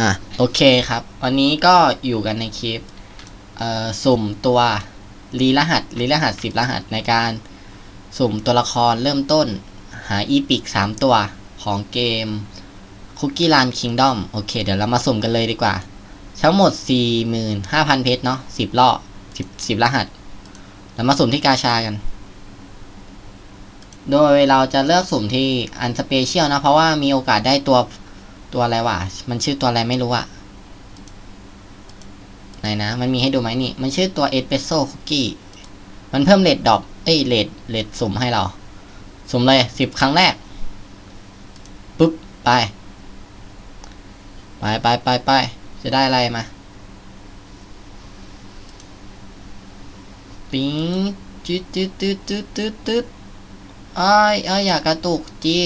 อะโอเคครับ วันนี้ก็อยู่กันในคลิปสุ่มตัวรีรหัสรีรหัสสิบรหัสในการสุ่มตัวละครเริ่มต้นหาอีพิกสามตัวของเกม Cookie Run Kingdom โอเค เดี๋ยวเรามาสุ่มกันเลยดีกว่า ทั้งหมด 45,000 เพชรเนาะ10รอบ10 10 รหัส เรามาสุ่มที่กาชากัน โดยเราจะเลือกสุ่มที่อันสเปเชียลนะ เพราะว่ามีโอกาสได้ตัว ตัวอะไรวะ มันชื่อตัวอะไรไม่รู้อะไหนนะ มันมีให้ดูไหมนี่ มันชื่อตัวเอสเปรสโซ่คุกกี้ มันเพิ่มเลดดอปเอ้ยเลดเลดสุ่มให้เรา สุ่มเลยสิบครั้งแรก ปุ๊บ ไป ไปไปไปไป จะได้อะไรมา ปิ๊งจืดจืดจืดจืดจืดจืดอ้ายอ้ายอยากกระตุกจี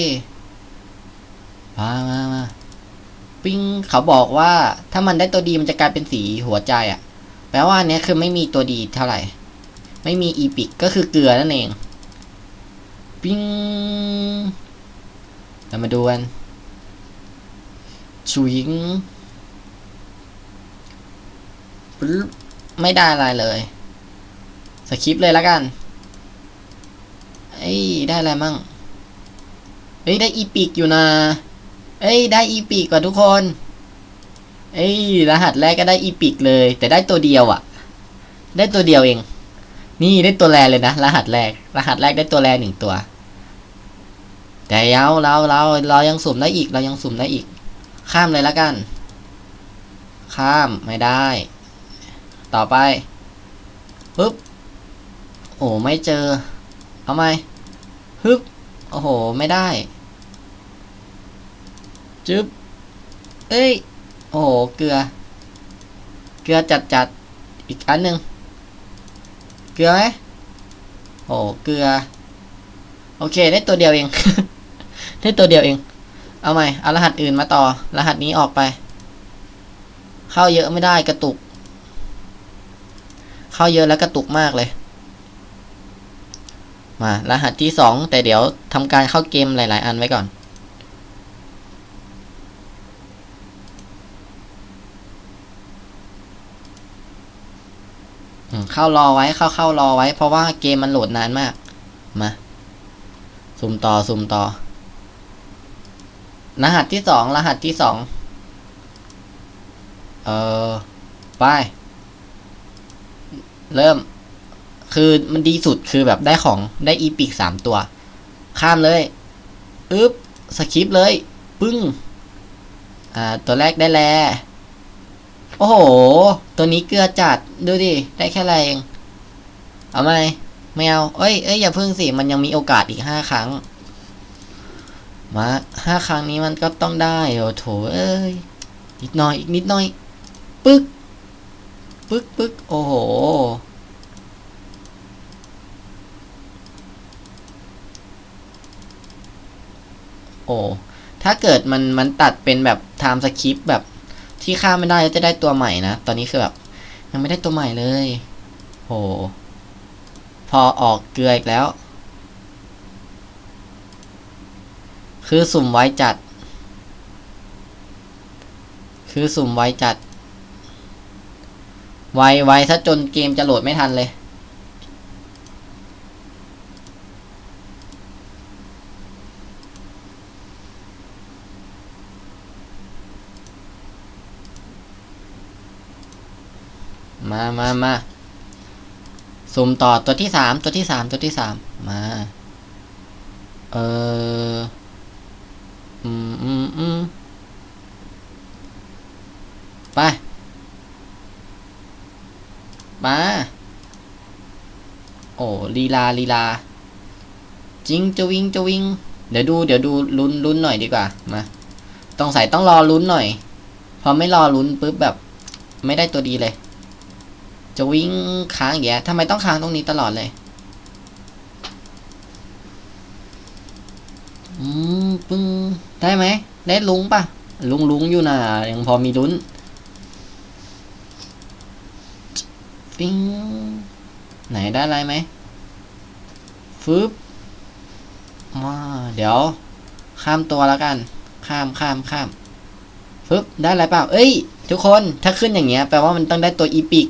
มามามา ปิ๊งเขาบอกว่าถ้ามันได้ตัวดีมันจะกลายเป็นสีหัวใจอะ่ะ แปลว่าอันเนี้ยคือไม่มีตัวดีเท่าไหร่ ไม่มีอีพิกก็คือเกลือนั่นเอง ปิ๊งเรามาดูกันชุยงไม่ได้อะไรเลย สคริปเลยแล้วกันเอ้ยได้อะไรมั่งเฮ้ยได้อีพิกอยู่นะ เอ้ยได้อีพิกกว่าทุกคน เอ้ยรหัสแรกก็ได้อีพิกเลย แต่ได้ตัวเดียวอะ่ะ ได้ตัวเดียวเอง นี่ได้ตัวแรเลยนะรหัสแรก รหัสแรกได้ตัวแรหนึ่งตัว แต่เยาเราเราเรายังสุ่มได้อีก เรายังสุ่มได้อีก ข้ามเลยแล้วกัน ข้ามไม่ได้ ต่อไปปึ๊บโอ้ไม่เจอ เอาไหมฮึบโอ้โห ไม่ได้ จึ๊บ เอ้ย โอ้โห เกลือ เกลือจัดจัดอีกอันหนึ่งเกลือไหมโอ้เกลือ โอเค ได้ตัวเดียวเอง ได้ตัวเดียวเอง เอาใหม่ เอารหัสอื่นมาต่อ รหัสนี้ออกไป เข้าเยอะไม่ได้กระตุก เข้าเยอะแล้วกระตุกมากเลย มารหัสที่สองแต่เดี๋ยวทำการเข้าเกมหลาย ๆ อันไว้ก่อน เข้ารอไว้เข้าเข้ารอไว้เพราะว่าเกมมันโหลดนานมาก มา สุ่มต่อสุ่มต่อ รหัสที่สองรหัสที่สองเออไป เริ่ม คือมันดีสุดคือแบบได้ของได้อีพิกสามตัว ข้ามเลยอึ๊บสคริปเลย ปึ้ง อ่า ตัวแรกได้แล โอ้โห ตัวนี้เกลือจัด ดูดิ ได้แค่ไรเอง เอาไหมไม่เอา เอ้ยเอ้ยอย่าพึ่งสิ มันยังมีโอกาสอีกห้าครั้ง มาห้าครั้งนี้มันก็ต้องได้ โอ้โถเอ้ยอีกหน่อยอีกนิดหน่อย ปึ๊ก ปึ๊กปึ๊กโอ้โห โอ้ ถ้าเกิดมันมันตัดเป็นแบบไทม์สคริปแบบ ที่ฆ่าไม่ได้จะได้ตัวใหม่นะ ตอนนี้คือแบบยังไม่ได้ตัวใหม่เลย โห พอออกเกลืออีกแล้ว คือสุ่มไว้จัด คือสุ่มไว้จัด ไวไวซะจนเกมจะโหลดไม่ทันเลย มามามาสุ่มต่อตัวที่สามตัวที่สามตัวที่สามมา เอออืมอืมอืมไป มา โอ้ลีลาลีลา จิงจะวิ่งจะวิ่งเดี๋ยวดูเดี๋ยวดูลุ้นลุ้นหน่อยดีกว่า มา ต้องใส่ต้องรอลุ้นหน่อย พอไม่รอลุ้นปุ๊บแบบ ไม่ได้ตัวดีเลย จะวิ่งค้างอย่างเงี้ยทำไมต้องค้างตรงนี้ตลอดเลยอืมปึ้งได้ไหม ได้ลุงปะลุงลุงอยู่นะยังพอมีลุ้นปิ้งไหนได้อะไรไหมฟึบมาเดี๋ยว ข้ามตัวแล้วกัน ข้ามข้ามข้ามฟปึ๊บได้อะไรเปล่า เอ้ย ทุกคนถ้าขึ้นอย่างเงี้ยแปลว่ามันต้องได้ตัวอีพิก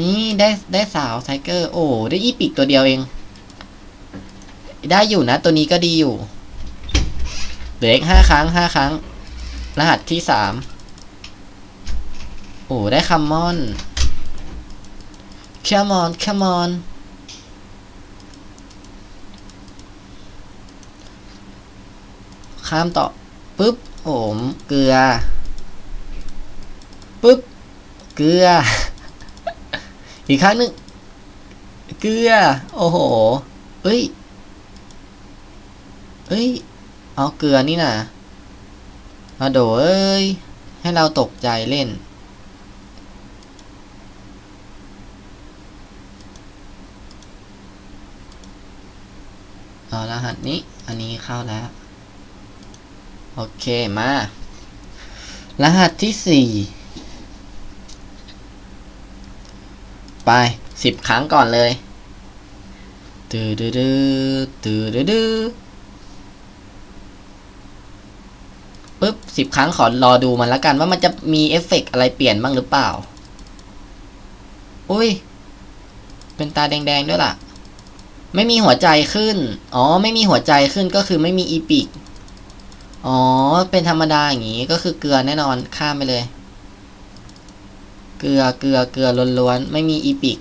นี่ได้ได้สาวไซเกอร์ โอ้ได้อีพิกตัวเดียวเอง ได้อยู่นะ ตัวนี้ก็ดีอยู่เหลืออีกห้าครั้งห้าครั้ง รหัสที่สามโอ้ได้คัมมอน come on come on ข้ามต่อปุ๊บโอมเกลือปุ๊บเกลือ อีกครั้งหนึ่งเกลือ โอ้โห เอ้ย เอ้ย เอาเกลือนี่นะมาโดเอ้ย ให้เราตกใจเล่น เอารหัสนี้ อันนี้เข้าแล้ว โอเค มา รหัสที่สี่ ไปสิบครั้งก่อนเลยตืดดื้อตืดดื้อปึ๊บสิบครั้งขอรอดูมันละกันว่ามันจะมีเอฟเฟกต์อะไรเปลี่ยนบ้างหรือเปล่า อุ้ย เป็นตาแดงๆด้วยล่ะ ไม่มีหัวใจขึ้น อ๋อ ไม่มีหัวใจขึ้นก็คือไม่มีอีพิก อ๋อ เป็นธรรมดาอย่างงี้ก็คือเกลือแน่นอนข้ามไปเลย เกลือเกลือเกลือล้วนๆ ไม่มีอีพิก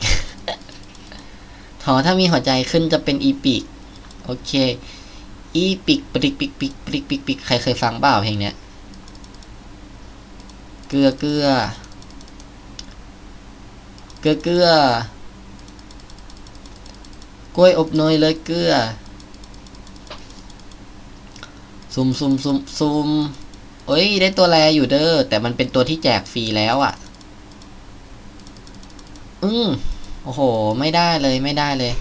ถอถ้ามีหัวใจขึ้นจะเป็นอีพิก โอเค อีพิกปริกปิกปิกปริกปิกปิกใครเคยฟังเปล่าเพลงเนี้ย เกลือเกลือ เกลือเกลือกล้วยอบเนยเลยเกลือซุมซุมซุมซุมเอ้ย ได้ตัวแรอยู่เด้อ แต่มันเป็นตัวที่แจกฟรีแล้วอะ่ะ อืมโอ้โห ไม่ได้เลยไม่ได้เลย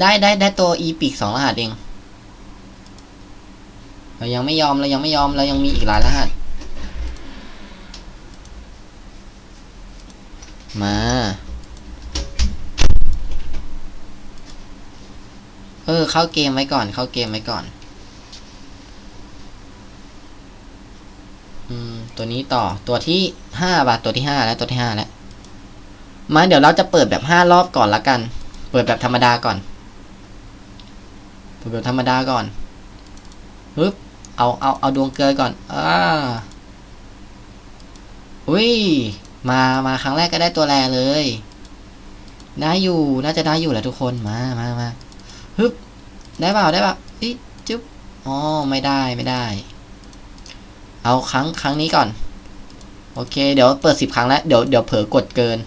ได้ได้ได้ตัวอีพิกสองรหัสเอง เรายังไม่ยอมเรายังไม่ยอมเรายังมีอีกหลายรหัส มา เออ เข้าเกมไว้ก่อน เข้าเกมไว้ก่อน อืม ตัวนี้ต่อตัวที่ห้าบาทตัวที่ห้าแล้วตัวที่ห้าแล้วมาเดี๋ยวเราจะเปิดแบบห้ารอบก่อนละกัน เปิดแบบธรรมดาก่อน เปิดแบบธรรมดาก่อนปึ๊บเอาเอาเอาดวงเกลือก่อนอ่าอุ้ยมามาครั้งแรกก็ได้ตัวแรเลยได้อยู่น่าจะได้อยู่แหละทุกคนมามามาฮึบได้เปล่าได้เปล่าอิจุ๊บอ๋อไม่ได้ไม่ได้ เอาครั้งครั้งนี้ก่อน โอเค เดี๋ยวเปิดสิบครั้งแล้ว เดี๋ยวเดี๋ยวเผลอกดเกิน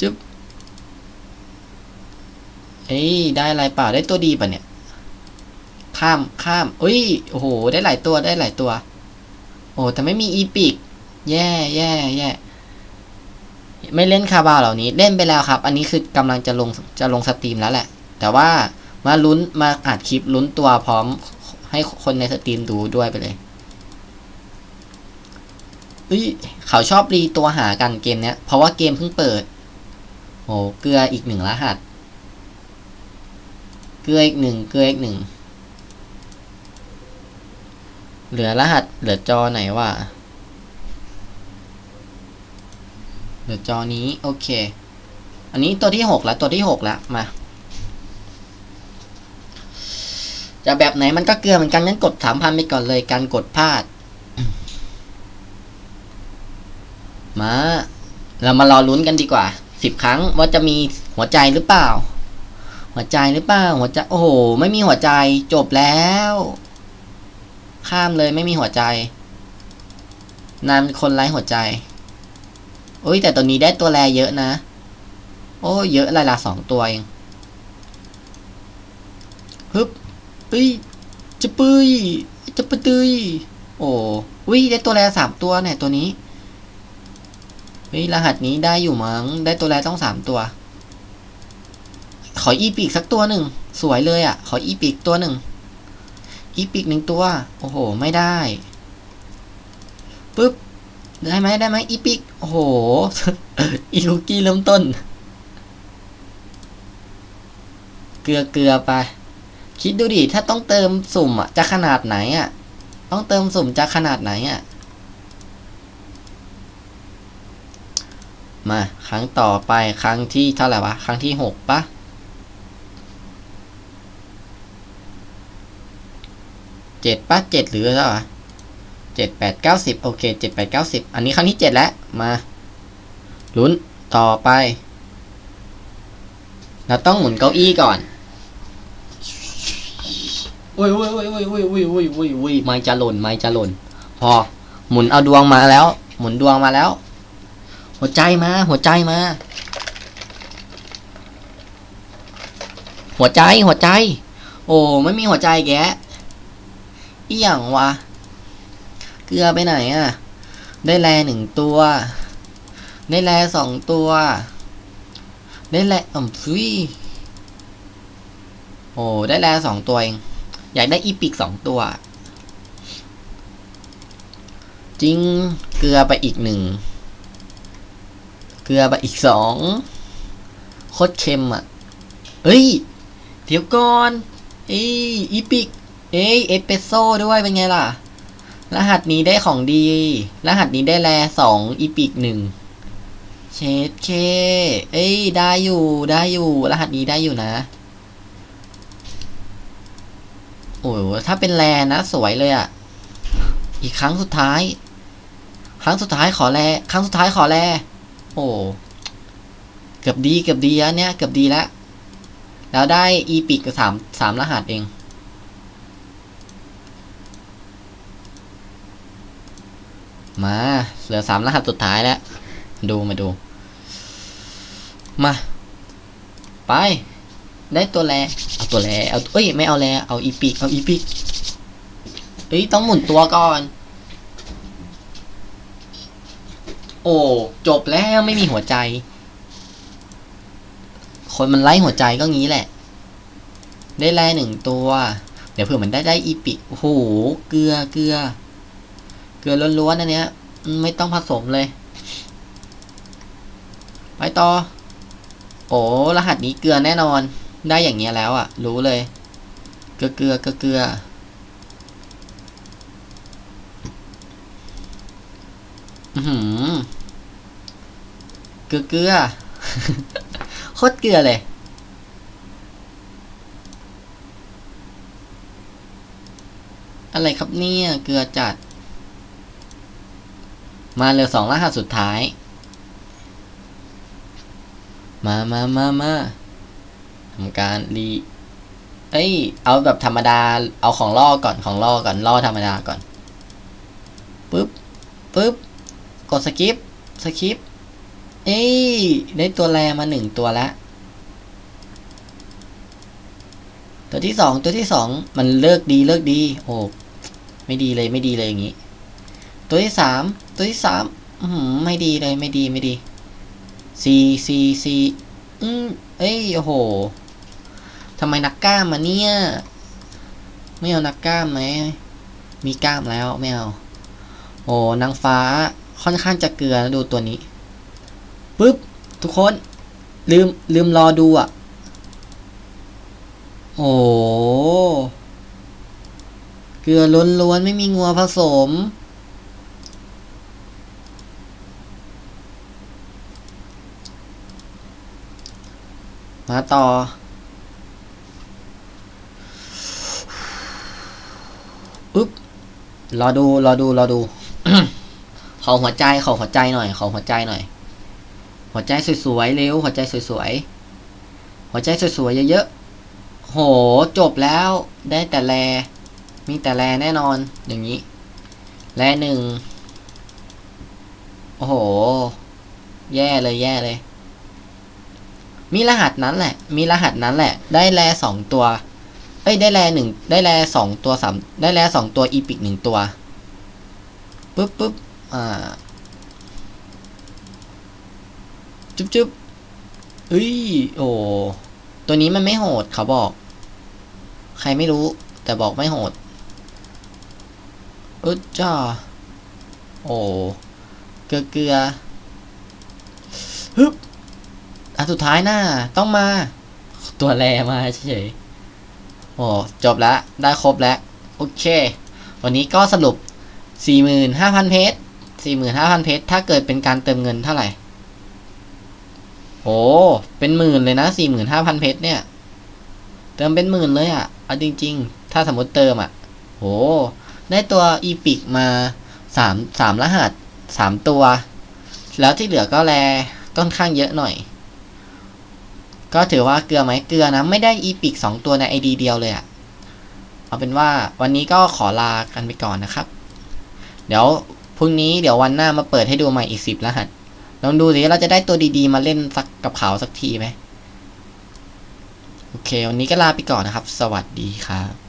จุ๊บเอ้ยได้อะไรเปล่าได้ตัวดีป่ะเนี่ย ข้ามข้ามอุ้ยโอ้โห ได้หลายตัวได้หลายตัว โอ้แต่ไม่มีอีพิกแย่แย่แย่ไม่เล่นคาบาวเหล่านี้ เล่นไปแล้วครับ อันนี้คือกำลังจะลงจะลงสตรีมแล้วแหละ แต่ว่ามาลุ้นมาอัดคลิปลุ้นตัวพร้อม ให้คนในสตรีมดูด้วยไปเลยเอ้ยเขาชอบรีตัวหากันเกมเนี้ย เพราะว่าเกมเพิ่งเปิดโอ้เกลืออีกหนึ่งรหัส เกลืออีกหนึ่งเกลืออีกหนึ่ง เหลือรหัส เหลือจอไหนวะ เหลือจอนี้ โอเค อันนี้ตัวที่หกแล้วตัวที่หกแล้วมา จะแบบไหนมันก็เกลือเหมือนกันงั้นกดสามพันไปก่อนเลยการกดพลาด มา เรามารอลุ้นกันดีกว่าสิบครั้งว่าจะมีหัวใจหรือเปล่า หัวใจหรือเปล่า หัวใจโอ้โห ไม่มีหัวใจจบแล้ว ข้ามเลยไม่มีหัวใจนานคนไร้หัวใจโอ้ยแต่ตัวนี้ได้ตัวแรเยอะนะ โอ้ เยอะลายละสองตัวเองฮึบ เอ้ยจะปุ้ยจะปะตุยโอ้อุ้ยได้ตัวแรสามตัวเนี่ยตัวนี้เฮ้ยรหัสนี้ได้อยู่มั้งได้ตัวแรต้องสามตัว ขออีปีกสักตัวหนึ่งสวยเลยอะ่ะ ขออีปีกตัวหนึ่งอีปีกหนึ่งตัว โอ้โห ไม่ได้ปึ๊บได้ไหมได้ไหมอีปิกโอ้โหอีคุกกี้เริ่มต้น เกลือเกลือไป คิดดูดิ ถ้าต้องเติมสุ่มอะ จะขนาดไหนอะ ต้องเติมสุ่มจะขนาดไหนอะ มา ครั้งต่อไปครั้งที่เท่าไหร่วะ ครั้งที่หกปะเจ็ดปะเจ็ดหรือเท่าไหร่เจ็ดแปดเก้าสิบโอเคเจ็ดแปดเก้าสิบอันนี้ครั้งที่เจ็ดแล้ว มาลุ้นต่อไป เราต้องหมุนเก้าอี้ก่อน อุ้ยอุ้ยอุ้ยอุ้ยอุ้ยอุ้ยอุ้ยอุ้ยอุ้ยไม้จะหล่นไม้จะหล่น พอ หมุนเอาดวงมาแล้ว หมุนดวงมาแล้ว หัวใจมา หัวใจมา หัวใจหัวใจ โอ้ไม่มีหัวใจแกอีหยังวะเกลือไปไหนอะได้แลหนึ่งตัว ได้แลสองตัว ได้แลอ่ำซุยโอ้ได้แลสองตัวเอง อยากได้อีปิกสองตัว จริง เกลือไปอีกหนึ่ง เกลือไปอีกสอง โคตรเค็มอะ เอ้ย เดี๋ยวก่อนเอ้ยอีปิก เอ้ยเอสเปรสโซ่ด้วยเป็นไงล่ะ รหัสนี้ได้ของดี รหัสนี้ได้แลสองอีปิกหนึ่งเชดเค เอ้ย ได้อยู่ ได้อยู่ รหัสนี้ได้อยู่นะ โอ้โหถ้าเป็นแลนะ สวยเลยอะ่ะ อีกครั้งสุดท้าย ครั้งสุดท้ายขอแล ครั้งสุดท้ายขอแล โอ้เกือบดีเกือบดีแล้วเนี่ย เกือบดีแล้ว แล้วได้อีปิกสามสามรหัสเองมา เหลือสามรหัสสุดท้ายแล้ว ดูมาดู มา ไป ได้ตัวแรเอาตัวแรเอาเอ้ยไม่เอาแรเอาอีปิกเอาอีปิกเอ้ยต้องหมุนตัวก่อน โอ้จบแล้วไม่มีหัวใจ คนมันไล่หัวใจก็งี้แหละ ได้แรหนึ่งตัว เดี๋ยวเผื่อมันได้ได้อีปิโอ้โหเกลือเกลือ เกลือล้วนๆอันเนี้ย ไม่ต้องผสมเลย ไปต่อ โอ้รหัสนี้เกลือแน่นอน ได้อย่างเงี้ยแล้วอะ่ะ รู้เลย เกลือเกลือเกลือเกลืออือหือเกลือเกลือโคตรเกลือเลย อะไรครับเนี่ย เกลือจัด มาเหลือสองรหัสสุดท้าย มามามามา ทำการรีเอ้ย เอาแบบธรรมดา เอาของล่อก่อนของล่อก่อนล่อธรรมดาก่อนปึ๊บปึ๊บกดสกิปสกิปเอ้ยได้ตัวแรมาหนึ่งตัวแล้วตัวที่สองตัวที่สองมันเลิกดีเลิกดีโอ้ไม่ดีเลยไม่ดีเลยอย่างนี้ ตัวที่สามตัวที่สามอืมไม่ดีเลยไม่ดีไม่ดีซีซีซีอืมเอ้ยโอ้โห ทำไมนักกล้ามมาเนี่ย ไม่เอานักกล้ามไหม มีกล้ามแล้วไม่เอา โอ้นางฟ้าค่อนข้างจะเกลือดูตัวนี้ปึ๊บ ทุกคน ลืม ลืมรอดูอะ โอ้เกลือล้วนๆ ไม่มีงัวผสม มาต่อ ปึ๊บ รอดูรอดูรอดูขอหัวใจขอหัวใจหน่อยขอหัวใจหน่อย หัวใจสวยๆเร็วหัวใจสวยๆหัวใจสวยๆเยอะๆโหจบแล้วได้แต่แล มีแต่แลแน่นอนอย่างนี้ แลหนึ่งโอ้โห แย่เลยแย่เลย มีรหัสนั้นแหละ มีรหัสนั้นแหละ ได้แลสองตัว เอ้ยได้แลหนึ่งได้แลสองตัวสามได้แลสองตัวอีพิกหนึ่งตัวปึ๊บปึ๊บอ่าจุ๊บจุ๊บเอ้ยโอ้ตัวนี้มันไม่โหดเขาบอก ใครไม่รู้ แต่บอกไม่โหดอึดจ้าโอ้เกลือเกลือฮึบอันสุดท้ายหน้าต้องมา ตัวแรมาเฉย โอ้จบแล้วได้ครบแล้วโอเค วันนี้ก็สรุป 45,000 เพชร45,000 เพชรถ้าเกิดเป็นการเติมเงินเท่าไหร่โอ้เป็นหมื่นเลยนะ 45,000 เพชรเนี่ย เติมเป็นหมื่นเลยอะ่ะเอาจริง ๆ ถ้าสมมติเติมอะ่ะโหได้ตัวอีพิกมาสามสามรหัสสามตัว แล้วที่เหลือก็แลค่อนข้างเยอะหน่อย ก็ถือว่าเกลือไหมเกลือนะ ไม่ได้อีพิกสองตัวในไอดีเดียวเลยอะเอาเป็นว่าวันนี้ก็ขอลากันไปก่อนนะครับ เดี๋ยวพรุ่งนี้เดี๋ยววันหน้ามาเปิดให้ดูใหม่อีกสิบรหัสลองดูสิเราจะได้ตัวดีๆ มาเล่นสักกับเขาสักทีไหมโอเค วันนี้ก็ลาไปก่อนนะครับ สวัสดีครับ